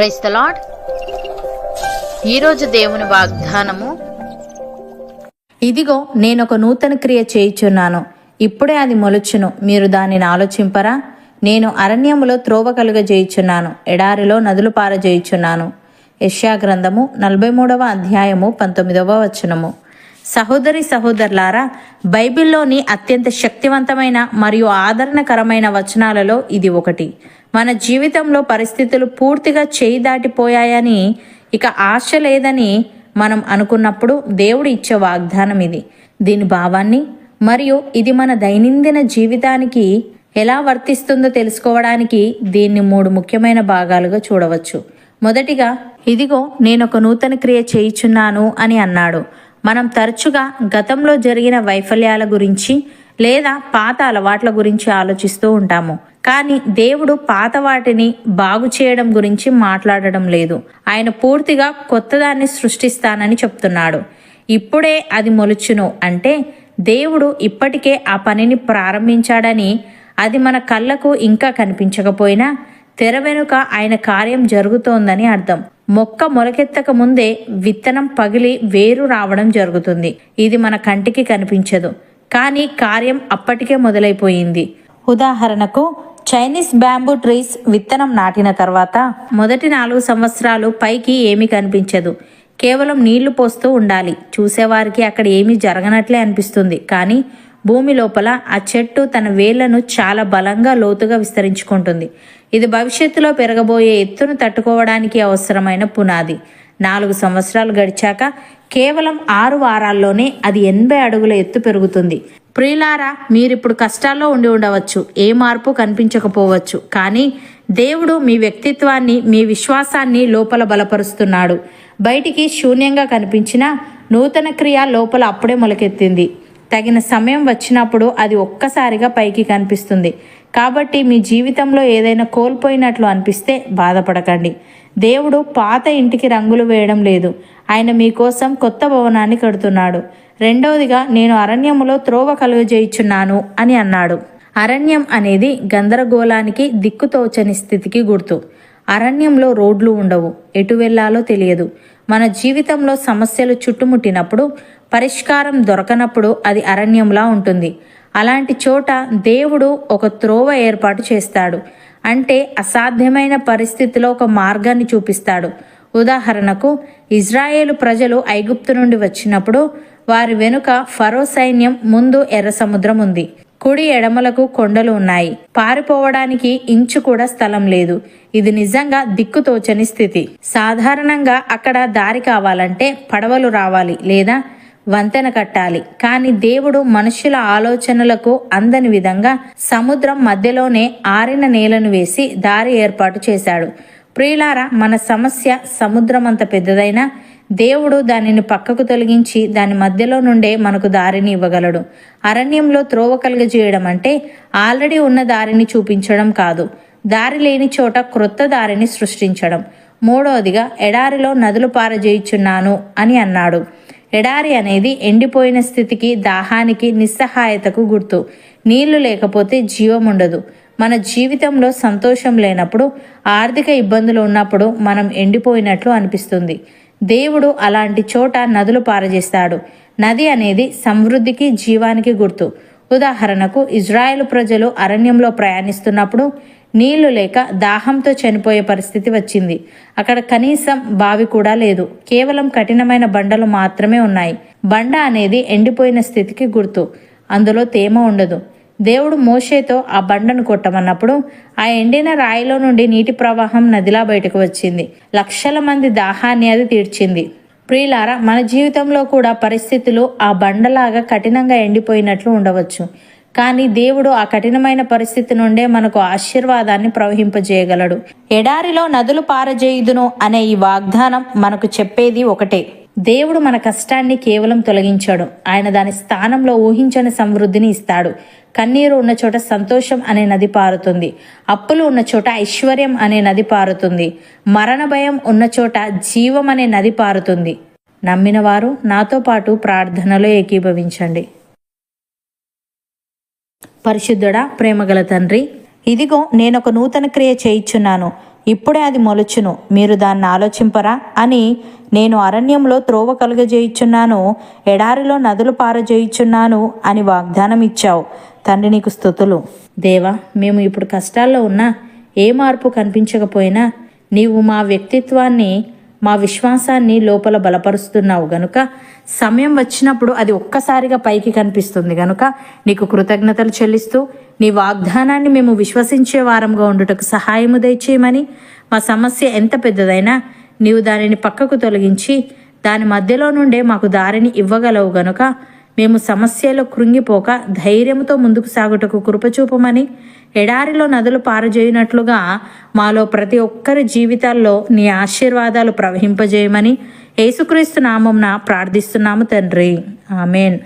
Price the lord ఈరోజు దేవుని వాగ్దానము. ఇదిగో నేను ఒక నూతన క్రియ చేయుచున్నాను. ఇప్పుడే అది మొలుచును. మీరు దానిని ఆలోచింపరా? నేను అరణ్యములో త్రోవ కలుగజేయుచున్నాను ఎడారిలో నదులు పారజేయుచున్నాను. యష్యా గ్రంథము నలభై మూడవ అధ్యాయము పంతొమ్మిదవ వచనము. సహోదరి సహోదరులారా బైబిల్లోని అత్యంత శక్తివంతమైన మరియు ఆదరణకరమైన వచనాలలో ఇది ఒకటి. మన జీవితంలో పరిస్థితులు పూర్తిగా చేయి దాటిపోయాయని ఇక ఆశ లేదని మనం అనుకున్నప్పుడు దేవుడు ఇచ్చే వాగ్దానం ఇది. దీని భావాన్ని మరియు ఇది మన దైనందిన జీవితానికి ఎలా వర్తిస్తుందో తెలుసుకోవడానికి దీన్ని మూడు ముఖ్యమైన భాగాలుగా చూడవచ్చు. మొదటిగా ఇదిగో నేను ఒక నూతన క్రియ చేయుచున్నాను అని అన్నాడు. మనం తరచుగా గతంలో జరిగిన వైఫల్యాల గురించి లేదా పాత అలవాట్ల గురించి ఆలోచిస్తూ ఉంటాము. కానీ దేవుడు పాత వాటిని బాగు చేయడం గురించి మాట్లాడడం లేదు. ఆయన పూర్తిగా కొత్తదాన్ని సృష్టిస్తానని చెప్తున్నాడు. ఇప్పుడే అది మొలుచును అంటే దేవుడు ఇప్పటికే ఆ పనిని ప్రారంభించాడని అది మన కళ్ళకు ఇంకా కనిపించకపోయినా తెర వెనుక ఆయన కార్యం జరుగుతోందని అర్థం. మొక్క మొలకెత్తక ముందే విత్తనం పగిలి వేరు రావడం జరుగుతుంది. ఇది మన కంటికి కనిపించదు. కానీ కార్యం అప్పటికే మొదలైపోయింది. ఉదాహరణకు చైనీస్ బ్యాంబూ ట్రీస్ విత్తనం నాటిన తర్వాత మొదటి నాలుగు సంవత్సరాలు పైకి ఏమీ కనిపించదు. కేవలం నీళ్ళు పోస్తూ ఉండాలి. చూసేవారికి అక్కడ ఏమీ జరగనట్లే అనిపిస్తుంది. కానీ భూమి లోపల ఆ చెట్టు తన వేళ్ళను చాలా బలంగా లోతుగా విస్తరించుకుంటుంది. ఇది భవిష్యత్తులో పెరగబోయే ఎత్తును తట్టుకోవడానికి అవసరమైన పునాది. నాలుగు సంవత్సరాలు గడిచాక కేవలం ఆరు వారాల్లోనే అది ఎనభై అడుగుల ఎత్తు పెరుగుతుంది. ప్రియులారా మీరిప్పుడు కష్టాల్లో ఉండి ఉండవచ్చు ఏ మార్పు కనిపించకపోవచ్చు కానీ దేవుడు మీ వ్యక్తిత్వాన్ని మీ విశ్వాసాన్ని లోపల బలపరుస్తున్నాడు. బయటికి శూన్యంగా కనిపించిన నూతన క్రియ లోపల అప్పుడే మొలకెత్తింది. తగిన సమయం వచ్చినప్పుడు అది ఒక్కసారిగా పైకి కనిపిస్తుంది. కాబట్టి మీ జీవితంలో ఏదైనా కోల్పోయినట్లు అనిపిస్తే బాధపడకండి. దేవుడు పాత ఇంటికి రంగులు వేయడం లేదు. ఆయన మీకోసం కొత్త భవనాన్ని కడుతున్నాడు. రెండవదిగా నేను అరణ్యములో త్రోవ కలుగజేయుచున్నాను అని అన్నాడు. అరణ్యం అనేది గందరగోళానికి దిక్కుతోచని స్థితికి గుర్తు. అరణ్యంలో రోడ్లు ఉండవు ఎటు వెళ్ళాలో తెలియదు. మన జీవితంలో సమస్యలు చుట్టుముట్టినప్పుడు పరిష్కారం దొరకనప్పుడు అది అరణ్యంలా ఉంటుంది. అలాంటి చోట దేవుడు ఒక త్రోవ ఏర్పాటు చేస్తాడు. అంటే అసాధ్యమైన పరిస్థితిలో ఒక మార్గాన్ని చూపిస్తాడు. ఉదాహరణకు ఇజ్రాయేలు ప్రజలు ఐగుప్తు నుండి వచ్చినప్పుడు వారి వెనుక ఫరో సైన్యం ముందు ఎర్ర సముద్రం ఉంది. కుడి ఎడమలకు కొండలు ఉన్నాయి. పారిపోవడానికి ఇంచు కూడా స్థలం లేదు. ఇది నిజంగా దిక్కుతోచని స్థితి. సాధారణంగా అక్కడ దారి కావాలంటే పడవలు రావాలి లేదా వంతెన కట్టాలి. కానీ దేవుడు మనుషుల ఆలోచనలకు అందని విధంగా సముద్రం మధ్యలోనే ఆరిన నేలను వేసి దారి ఏర్పాటు చేశాడు. ప్రియులారా మన సమస్య సముద్రం అంత పెద్దదైనా దేవుడు దానిని పక్కకు తొలగించి దాని మధ్యలో నుండే మనకు దారిని ఇవ్వగలడు. అరణ్యంలో త్రోవ కలుగజేయడం అంటే ఆల్రెడీ ఉన్న దారిని చూపించడం కాదు. దారి లేని చోట క్రొత్త దారిని సృష్టించడం. మూడవదిగా ఎడారిలో నదులు పారజేయుచున్నాను అని అన్నాడు. ఎడారి అనేది ఎండిపోయిన స్థితికి దాహానికి నిస్సహాయతకు గుర్తు. నీళ్ళు లేకపోతే జీవం ఉండదు మన జీవితంలో సంతోషం లేనప్పుడు ఆర్థిక ఇబ్బందులు ఉన్నప్పుడు మనం ఎండిపోయినట్లు అనిపిస్తుంది. దేవుడు అలాంటి చోట నదులు పారజేస్తాడు. నది అనేది సమృద్ధికి జీవానికి గుర్తు. ఉదాహరణకు ఇజ్రాయెల్ ప్రజలు అరణ్యంలో ప్రయాణిస్తున్నప్పుడు నీళ్ళు లేక దాహంతో చనిపోయే పరిస్థితి వచ్చింది. అక్కడ కనీసం బావి కూడా లేదు. కేవలం కఠినమైన బండలు మాత్రమే ఉన్నాయి. బండ అనేది ఎండిపోయిన స్థితికి గుర్తు. అందులో తేమ ఉండదు. దేవుడు మోషేతో ఆ బండను కొట్టమన్నప్పుడు ఆ ఎండిన రాయిలో నుండి నీటి ప్రవాహం నదిలా బయటకు వచ్చింది. లక్షల మంది దాహాన్ని అది తీర్చింది. ప్రియులారా మన జీవితంలో కూడా పరిస్థితులు ఆ బండలాగా కఠినంగా ఎండిపోయినట్లు ఉండవచ్చు. కానీ దేవుడు ఆ కఠినమైన పరిస్థితి నుండే మనకు ఆశీర్వాదాన్ని ప్రవహింపజేయగలడు. ఎడారిలో నదులు పారజేయుదును అనే ఈ వాగ్దానం మనకు చెప్పేది ఒకటే. దేవుడు మన కష్టాన్ని కేవలం తొలగించాడు. ఆయన దాని స్థానంలో ఊహించని సమృద్ధిని ఇస్తాడు. కన్నీరు ఉన్న చోట సంతోషం అనే నది పారుతుంది. అప్పులు ఉన్న చోట ఐశ్వర్యం అనే నది పారుతుంది. మరణ భయం ఉన్న చోట జీవం అనే నది పారుతుంది. నమ్మినవారు నాతో పాటు ప్రార్థనలో ఏకీభవించండి. పరిశుద్ధుడా ప్రేమగల తండ్రి. ఇదిగో నేనొక నూతన క్రియ చేయిచున్నాను ఇప్పుడే అది మొలుచును. మీరు దాన్ని ఆలోచింపరా? అని నేను అరణ్యంలో త్రోవ కలుగజేయుచున్నాను ఎడారిలో నదులు పారజేయుచున్నాను అని వాగ్దానం ఇచ్చావు తండ్రి నీకు స్థుతులు. దేవా మేము ఇప్పుడు కష్టాల్లో ఉన్నా ఏ మార్పు కనిపించకపోయినా నీవు మా వ్యక్తిత్వాన్ని మా విశ్వాసాన్ని లోపల బలపరుస్తున్నావు గనుక సమయం వచ్చినప్పుడు అది ఒక్కసారిగా పైకి కనిపిస్తుంది గనుక నీకు కృతజ్ఞతలు చెల్లిస్తూ నీ వాగ్దానాన్ని మేము విశ్వసించే వారంగా ఉండుటకు సహాయము దయచేయమని మా సమస్య ఎంత పెద్దదైనా నీవు దానిని పక్కకు తొలగించి దాని మధ్యలో నుండే మాకు దారిని ఇవ్వగలవు గనుక మేము సమస్యలో కృంగిపోక ధైర్యంతో ముందుకు సాగుటకు కృపచూపమని ఎడారిలో నదులు పారజేయునట్లుగా మాలో ప్రతి ఒక్కరి జీవితాల్లో నీ ఆశీర్వాదాలు ప్రవహింపజేయమని యేసుక్రీస్తు నామంన ప్రార్థిస్తున్నాము తండ్రి. ఆమెన్.